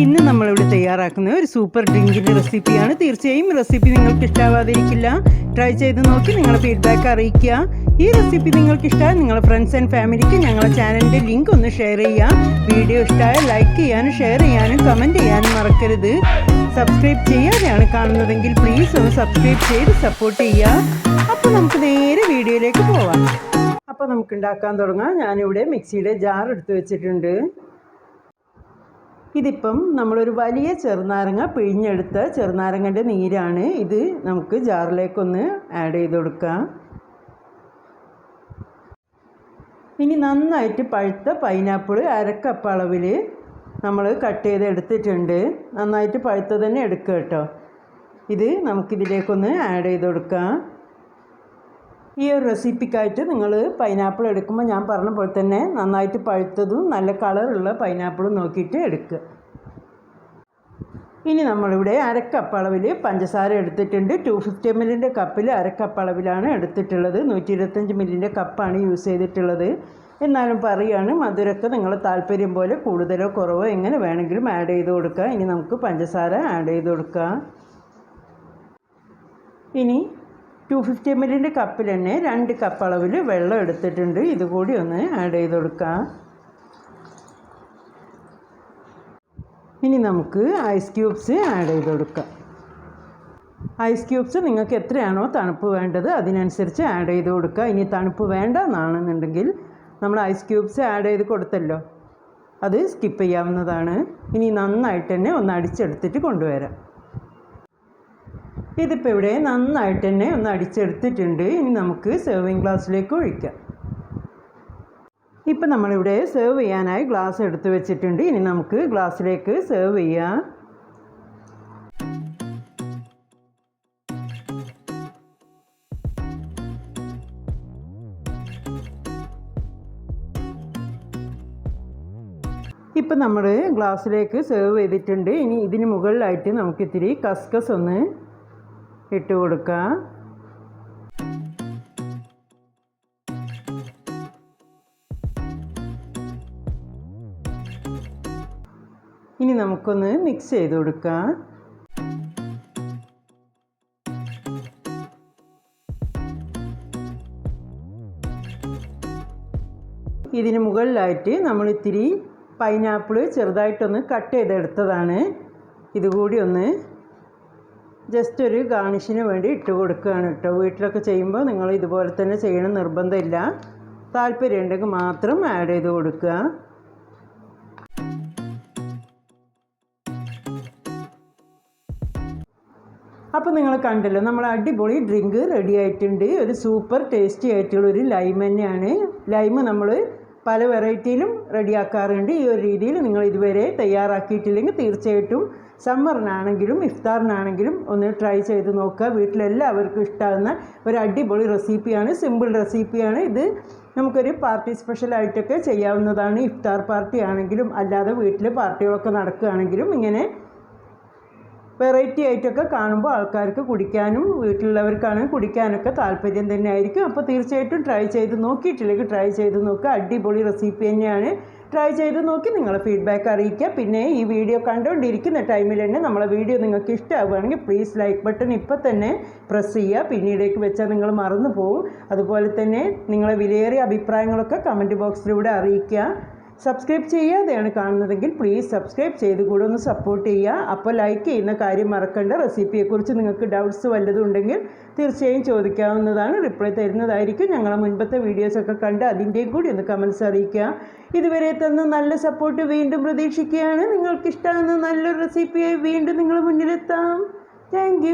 ഇന്ന് നമ്മളിവിടെ തയ്യാറാക്കുന്ന ഒരു സൂപ്പർ ഡ്രിങ്കിന്റെ റെസിപ്പിയാണ്. തീർച്ചയായും റെസിപ്പി നിങ്ങൾക്ക് ഇഷ്ടാവാതിരിക്കില്ല. ട്രൈ ചെയ്ത് നോക്കി നിങ്ങളുടെ ഫീഡ്ബാക്ക് അറിയിക്കുക. ഈ റെസിപ്പി നിങ്ങൾക്ക് ഇഷ്ടമായ നിങ്ങളുടെ ഫ്രണ്ട്സ് ആൻഡ് ഫാമിലിക്ക് ഞങ്ങളുടെ ചാനലിന്റെ ലിങ്ക് ഒന്ന് ഷെയർ ചെയ്യുക. വീഡിയോ ഇഷ്ടമായ ലൈക്ക് ചെയ്യാനും ഷെയർ ചെയ്യാനും കമന്റ് ചെയ്യാനും മറക്കരുത്. സബ്സ്ക്രൈബ് ചെയ്യാതെയാണ് കാണുന്നതെങ്കിൽ പ്ലീസ് ഒന്ന് സബ്സ്ക്രൈബ് ചെയ്ത് സപ്പോർട്ട് ചെയ്യുക. അപ്പോൾ നമുക്ക് നേരെ വീഡിയോയിലേക്ക് പോവാം. അപ്പോൾ നമുക്ക് ഉണ്ടാക്കാൻ തുടങ്ങാം. ഞാനിവിടെ മിക്സിയുടെ ജാർ എടുത്ത് വെച്ചിട്ടുണ്ട്. ഇതിപ്പം നമ്മളൊരു വലിയ ചെറുനാരങ്ങ പിഴിഞ്ഞെടുത്ത ചെറുനാരങ്ങന്റെ നീരാണ് ഇത് നമുക്ക് ജാറിലേക്കൊന്ന് ആഡ് ചെയ്ത് കൊടുക്കാം. ഇനി നന്നായിട്ട് പഴുത്ത പൈനാപ്പിൾ അരക്കപ്പ് അളവിൽ നമ്മൾ കട്ട് ചെയ്ത് എടുത്തിട്ടുണ്ട്. നന്നായിട്ട് പഴുത്ത തന്നെ എടുക്കുക കേട്ടോ. ഇത് നമുക്കിതിലേക്കൊന്ന് ആഡ് ചെയ്ത് കൊടുക്കാം. ഈ ഒരു റെസിപ്പിക്കായിട്ട് നിങ്ങൾ പൈനാപ്പിൾ എടുക്കുമ്പോൾ ഞാൻ പറഞ്ഞ പോലെ തന്നെ നന്നായിട്ട് പഴുത്തതും നല്ല കളറുള്ള പൈനാപ്പിളും നോക്കിയിട്ട് എടുക്കുക. ഇനി നമ്മളിവിടെ അരക്കപ്പ് അളവിൽ പഞ്ചസാര എടുത്തിട്ടുണ്ട്. ടു ഫിഫ്റ്റി എം എല്ലിന്റെ കപ്പിൽ അരക്കപ്പ് അളവിലാണ് എടുത്തിട്ടുള്ളത്. നൂറ്റി ഇരുപത്തഞ്ച് മില്ലിന്റെ കപ്പാണ് യൂസ് ചെയ്തിട്ടുള്ളത്. എന്നാലും പറയുകയാണ് മധുരമൊക്കെ നിങ്ങൾ താല്പര്യം പോലെ കൂടുതലോ കുറവോ എങ്ങനെ വേണമെങ്കിലും ആഡ് ചെയ്ത് കൊടുക്കുക. ഇനി നമുക്ക് പഞ്ചസാര ആഡ് ചെയ്ത് കൊടുക്കാം. ഇനി ടു ഫിഫ്റ്റി എം എല്ലിന്റെ കപ്പിൽ തന്നെ രണ്ട് കപ്പ് അളവിൽ വെള്ളം എടുത്തിട്ടുണ്ട്. ഇതുകൂടി ഒന്ന് ആഡ് ചെയ്ത് കൊടുക്കാം. ഇനി നമുക്ക് ഐസ് ക്യൂബ്സ് ആഡ് ചെയ്ത് കൊടുക്കാം. ഐസ് ക്യൂബ്സ് നിങ്ങൾക്ക് എത്രയാണോ തണുപ്പ് വേണ്ടത് അതിനനുസരിച്ച് ആഡ് ചെയ്ത് കൊടുക്കുക. ഇനി തണുപ്പ് വേണ്ട എന്നാണെന്നുണ്ടെങ്കിൽ നമ്മൾ ഐസ് ക്യൂബ്സ് ആഡ് ചെയ്ത് കൊടുത്തല്ലോ. അത് സ്കിപ്പ് ചെയ്യാവുന്നതാണ്. ഇനി നന്നായിട്ട് തന്നെ ഒന്ന് അടിച്ചെടുത്തിട്ട് കൊണ്ടുവരാം. ഇതിപ്പോൾ ഇവിടെ നന്നായിട്ട് തന്നെ ഒന്ന് അടിച്ചെടുത്തിട്ടുണ്ട്. ഇനി നമുക്ക് സെർവിങ് ഗ്ലാസ്സിലേക്ക് ഒഴിക്കാം. ഇപ്പം നമ്മളിവിടെ സെർവ് ചെയ്യാനായി ഗ്ലാസ് എടുത്ത് വെച്ചിട്ടുണ്ട്. ഇനി നമുക്ക് ഗ്ലാസ്സിലേക്ക് സെർവ് ചെയ്യാം. ഇപ്പം നമ്മൾ ഗ്ലാസ്സിലേക്ക് സെർവ് ചെയ്തിട്ടുണ്ട്. ഇനി ഇതിന് മുകളിലായിട്ട് നമുക്കിത്തിരി കസ്കസ് ഒന്ന് ഇട്ട് കൊടുക്കുക ഇനി നമുക്കൊന്ന് മിക്സ് ചെയ്ത് കൊടുക്കാം. ഇതിന് മുകളിലായിട്ട് നമ്മൾ ഇത്തിരി പൈനാപ്പിൾ ചെറുതായിട്ടൊന്ന് കട്ട് ചെയ്തെടുത്തതാണ്. ഇതുകൂടി ഒന്ന് ജസ്റ്റ് ഒരു ഗാർണിഷിന് വേണ്ടി ഇട്ട് കൊടുക്കുകയാണ് കേട്ടോ. വീട്ടിലൊക്കെ ചെയ്യുമ്പോൾ നിങ്ങൾ ഇതുപോലെ തന്നെ ചെയ്യണം നിർബന്ധമില്ല. താല്പര്യം ഉണ്ടെങ്കിൽ മാത്രം ആഡ് ചെയ്ത് കൊടുക്കുക. അപ്പോൾ നിങ്ങൾ കണ്ടല്ലോ നമ്മൾ അടിപൊളി ഡ്രിങ്ക് റെഡി ആയിട്ടുണ്ട്. ഒരു സൂപ്പർ ടേസ്റ്റി ആയിട്ടുള്ള ഒരു ലൈം തന്നെയാണ്. ലൈം നമ്മൾ പല വെറൈറ്റിയിലും റെഡിയാക്കാറുണ്ട് ഈ ഒരു രീതിയിൽ നിങ്ങൾ ഇതുവരെ തയ്യാറാക്കിയിട്ടില്ലെങ്കിൽ തീർച്ചയായിട്ടും സമ്മറിനാണെങ്കിലും ഇഫ്താറിനാണെങ്കിലും ഒന്ന് ട്രൈ ചെയ്ത് നോക്കുക. വീട്ടിലെല്ലാവർക്കും ഇഷ്ടമാകുന്ന ഒരു അടിപൊളി റെസിപ്പിയാണ് സിമ്പിൾ റെസിപ്പിയാണ് ഇത് നമുക്കൊരു പാർട്ടി സ്പെഷ്യലായിട്ടൊക്കെ ചെയ്യാവുന്നതാണ് ഇഫ്താർ പാർട്ടി ആണെങ്കിലും അല്ലാതെ വീട്ടിൽ പാർട്ടികളൊക്കെ നടക്കുകയാണെങ്കിലും ഇങ്ങനെ വെറൈറ്റി ആയിട്ടൊക്കെ കാണുമ്പോൾ ആൾക്കാർക്ക് കുടിക്കാനും വീട്ടിലുള്ളവർക്കാണ് കുടിക്കാനൊക്കെ താല്പര്യം തന്നെ ആയിരിക്കും അപ്പോൾ തീർച്ചയായിട്ടും ട്രൈ ചെയ്ത് നോക്കിയിട്ടില്ലെങ്കിൽ ട്രൈ ചെയ്ത് നോക്കുക. അടിപൊളി റെസിപ്പി തന്നെയാണ്. ട്രൈ ചെയ്ത് നോക്കി നിങ്ങൾ ഫീഡ്ബാക്ക് അറിയിക്കുക പിന്നെ ഈ വീഡിയോ കണ്ടുകൊണ്ടിരിക്കുന്ന ടൈമിൽ തന്നെ നമ്മളെ വീഡിയോ നിങ്ങൾക്ക് ഇഷ്ടമാവുകയാണെങ്കിൽ പ്ലീസ് ലൈക്ക് ബട്ടൺ ഇപ്പോൾ തന്നെ പ്രസ് ചെയ്യുക. പിന്നീടേക്ക് വെച്ചാൽ നിങ്ങൾ മറന്നു പോകും അതുപോലെ തന്നെ നിങ്ങളെ വിലയേറിയ അഭിപ്രായങ്ങളൊക്കെ കമന്റ് ബോക്സിലൂടെ അറിയിക്കുക. സബ്സ്ക്രൈബ് ചെയ്യാതെയാണ് കാണുന്നതെങ്കിൽ പ്ലീസ് സബ്സ്ക്രൈബ് ചെയ്ത് കൂടെ ഒന്ന് സപ്പോർട്ട് ചെയ്യുക. അപ്പോൾ ലൈക്ക് ചെയ്യുന്ന കാര്യം മറക്കേണ്ട. റെസിപ്പിയെക്കുറിച്ച് നിങ്ങൾക്ക് ഡൗട്ട്സ് വല്ലതും ഉണ്ടെങ്കിൽ തീർച്ചയായും ചോദിക്കാവുന്നതാണ്. റിപ്ലൈ തരുന്നതായിരിക്കും. ഞങ്ങളെ മുൻപത്തെ വീഡിയോസൊക്കെ കണ്ട് അതിന്റെയും കൂടി ഒന്ന് കമൻസ് അറിയിക്കുക. ഇതുവരെ തന്ന നല്ല സപ്പോർട്ട് വീണ്ടും പ്രതീക്ഷിക്കുകയാണ്. നിങ്ങൾക്കിഷ്ടമാകുന്ന നല്ലൊരു റെസിപ്പിയായി വീണ്ടും നിങ്ങൾ മുന്നിലെത്താം. താങ്ക്